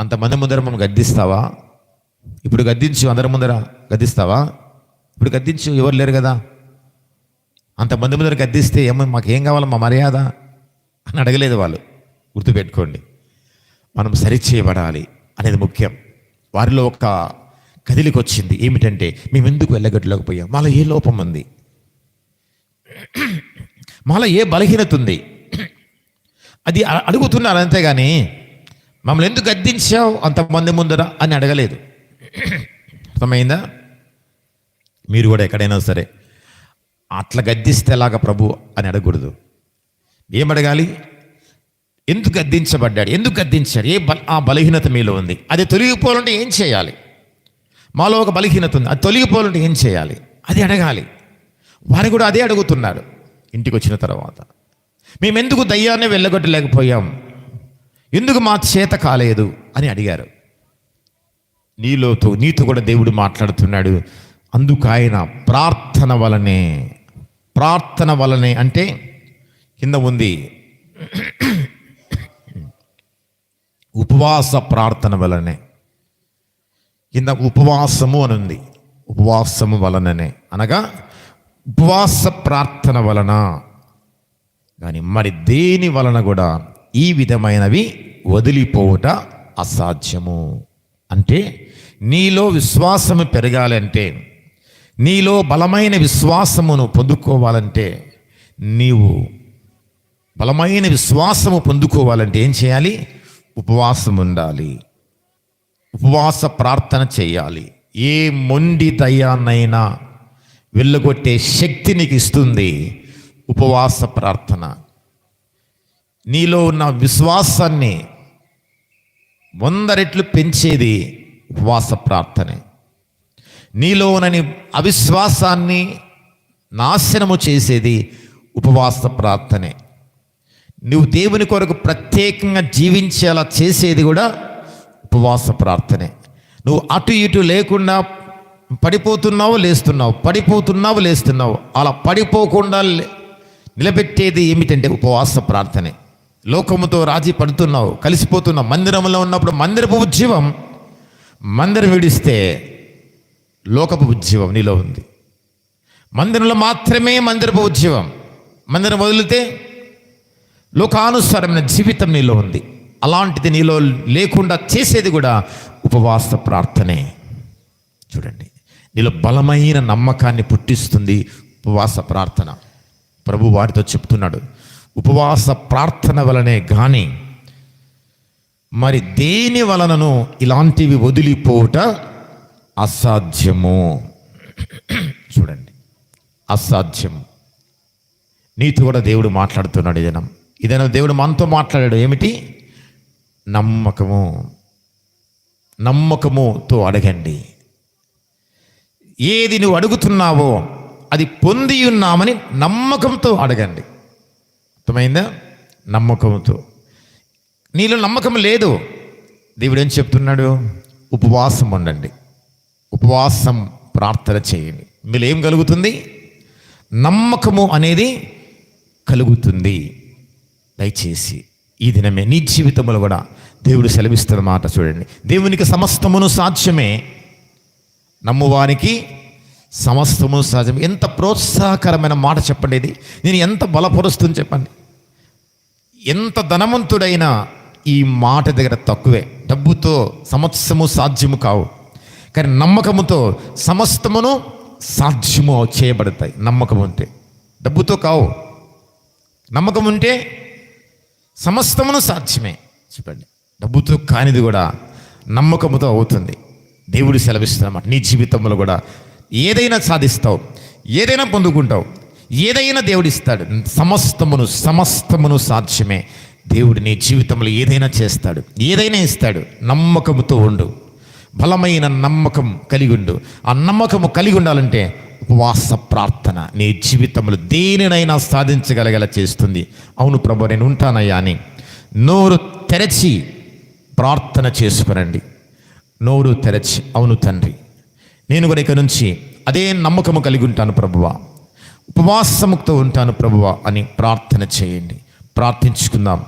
అంతమంది ముందర మమ్మల్ని గద్దిస్తావా? ఇప్పుడు గద్దించు అందరి ముందర గద్దిస్తావా? ఇప్పుడు గద్దించు ఎవరు లేరు కదా. అంతమంది ముందర గద్దిస్తే ఏమో మాకు ఏం కావాలి మా మర్యాద అని అడగలేదు వాళ్ళు. గుర్తుపెట్టుకోండి. మనం సరిచేయబడాలి అనేది ముఖ్యం. వారిలో ఒక కదిలికి వచ్చింది ఏమిటంటే మేము ఎందుకు వెళ్ళగట్టలేకపోయాం మాలో ఏ లోపం ఉంది? మాలో ఏ బలహీనత ఉంది? అది అడుగుతున్నారు అంతేగాని మమ్మల్ని ఎందుకు గద్దించావు? అంతమంది ముందర అని అడగలేదు. అర్థమైందా? మీరు కూడా ఎక్కడైనా సరే అట్లా గద్దిస్తే ఎలాగా ప్రభు అని అడగకూడదు. ఏం అడగాలి? ఎందుకు గద్దించబడ్డాడు? ఎందుకు గద్దించాడు? ఏ బల ఆ బలహీనత మీలో ఉంది? అది తొలగిపోవాలంటే ఏం చేయాలి? మాలో ఒక బలహీనత ఉంది. అది తొలగిపోవాలంటే ఏం చేయాలి? అది అడగాలి. వారు కూడా అదే అడుగుతున్నారు. ఇంటికి వచ్చిన తర్వాత. మేము ఎందుకు దయ్యాన్ని వెళ్ళగొట్టలేకపోయాం? ఎందుకు మా చేత కాలేదు అని అడిగారు. నీలోతో నీతో కూడా దేవుడు మాట్లాడుతున్నాడు. అందుకు ఆయన ప్రార్థన వలనే ప్రార్థన వలనే అంటే కింద ఉంది. ఉపవాస ప్రార్థన వలనే. కింద ఉపవాసము అని ఉంది. ఉపవాసము వలననే. అనగా ఉపవాస ప్రార్థన వలన. కానీ మరి దేని వలన కూడా ఈ విధమైనవి వదిలిపోవుట అసాధ్యము. అంటే నీలో విశ్వాసము పెరగాలంటే నీలో బలమైన విశ్వాసమును పొందుకోవాలంటే నీవు బలమైన విశ్వాసము పొందుకోవాలంటే ఏం చేయాలి? ఉపవాసం ఉండాలి ఉపవాస ప్రార్థన చేయాలి. ఏ మొండి దయ్యాన్నైనా వెళ్ళగొట్టే శక్తి నీకు ఇస్తుంది ఉపవాస ప్రార్థన. నీలో ఉన్న విశ్వాసాన్ని వంద రెట్లు పెంచేది ఉపవాస ప్రార్థనే. నీలోనని అవిశ్వాసాన్ని నాశనము చేసేది ఉపవాస ప్రార్థనే. నువ్వు దేవుని కొరకు ప్రత్యేకంగా జీవించేలా చేసేది కూడా ఉపవాస ప్రార్థనే. నువ్వు అటు ఇటు లేకుండా పడిపోతున్నావు లేస్తున్నావు పడిపోతున్నావు లేస్తున్నావు అలా పడిపోకుండా నిలబెట్టేది ఏమిటంటే ఉపవాస ప్రార్థనే. లోకముతో రాజీ పడుతున్నావు కలిసిపోతున్నావు. మందిరంలో ఉన్నప్పుడు మందిరపు ఉద్యమం మందిరం విడిస్తే లోకపు ఉద్యమం నీలో ఉంది. మందిరంలో మాత్రమే మందిరపు ఉద్యమం మందిరం వదిలితే లోకానుసారమైన జీవితం నీలో ఉంది. అలాంటిది నీలో లేకుండా చేసేది కూడా ఉపవాస ప్రార్థనే. చూడండి నీలో బలమైన నమ్మకాన్ని పుట్టిస్తుంది ఉపవాస ప్రార్థన. ప్రభు వారితో చెప్తున్నాడు ఉపవాస ప్రార్థన వలనే కానీ మరి దేని వలనను ఇలాంటివి వదిలిపోవుట అసాధ్యము? చూడండి. అసాధ్యము. నీతో కూడా దేవుడు మాట్లాడుతున్నాడు ఇదనం ఇదైనా దేవుడు మనతో మాట్లాడాడు? ఏమిటి? నమ్మకము. నమ్మకముతో అడగండి. ఏది నువ్వు అడుగుతున్నావో అది పొంది ఉన్నామని నమ్మకంతో అడగండి. అర్థమైందా? నమ్మకంతో నీలో నమ్మకం లేదు. దేవుడు ఏం చెప్తున్నాడు? ఉపవాసం ఉండండి. ఉపవాసం ప్రార్థన చేయండి. మీలో ఏం కలుగుతుంది? నమ్మకము అనేది కలుగుతుంది. దయచేసి ఈ దినమే నీ జీవితంలో కూడా దేవుడు సెలవిస్తున్న మాట చూడండి. దేవునికి సమస్తమును సాధ్యమే. నమ్మువానికి సమస్తము సాధ్యమే. ఎంత ప్రోత్సాహకరమైన మాట చెప్పండి ఇది. నేను ఎంత బలపరుస్తుంది చెప్పండి. ఎంత ధనవంతుడైనా ఈ మాట దగ్గర తక్కువే. డబ్బుతో సమస్తము సాధ్యము కావు. కానీ నమ్మకముతో సమస్తమును సాధ్యము చేయబడతాయి. నమ్మకం ఉంటే. డబ్బుతో కావు. నమ్మకం ఉంటే సమస్తమును సాధ్యమే. చెప్పండి. డబ్బుతో కానిది కూడా నమ్మకముతో అవుతుంది. దేవుడు సెలవిస్తున్నమాట. నీ జీవితంలో కూడా ఏదైనా సాధిస్తావు. ఏదైనా పొందుకుంటావు. ఏదైనా దేవుడిస్తాడు సమస్తమును సమస్తమును సాధ్యమే దేవుడు నీ జీవితంలో ఏదైనా చేస్తాడు. ఏదైనా ఇస్తాడు. నమ్మకముతో ఉండు. బలమైన నమ్మకం కలిగి ఉండు. ఆ నమ్మకము కలిగి ఉండాలంటే ఉపవాస ప్రార్థన నీ జీవితంలో దేనినైనా సాధించగలగల చేస్తుంది. అవును ప్రభు నేను ఉంటానయ్యా అని. నోరు తెరచి ప్రార్థన చేసుకునండి. నోరు తెరచి అవును తండ్రి. నేను కూడా ఇక నుంచి అదే నమ్మకము కలిగి ఉంటాను ప్రభువా. ఉపవాసముక్తో ఉంటాను ప్రభువా అని ప్రార్థన చేయండి. ప్రార్థించుకుందాం.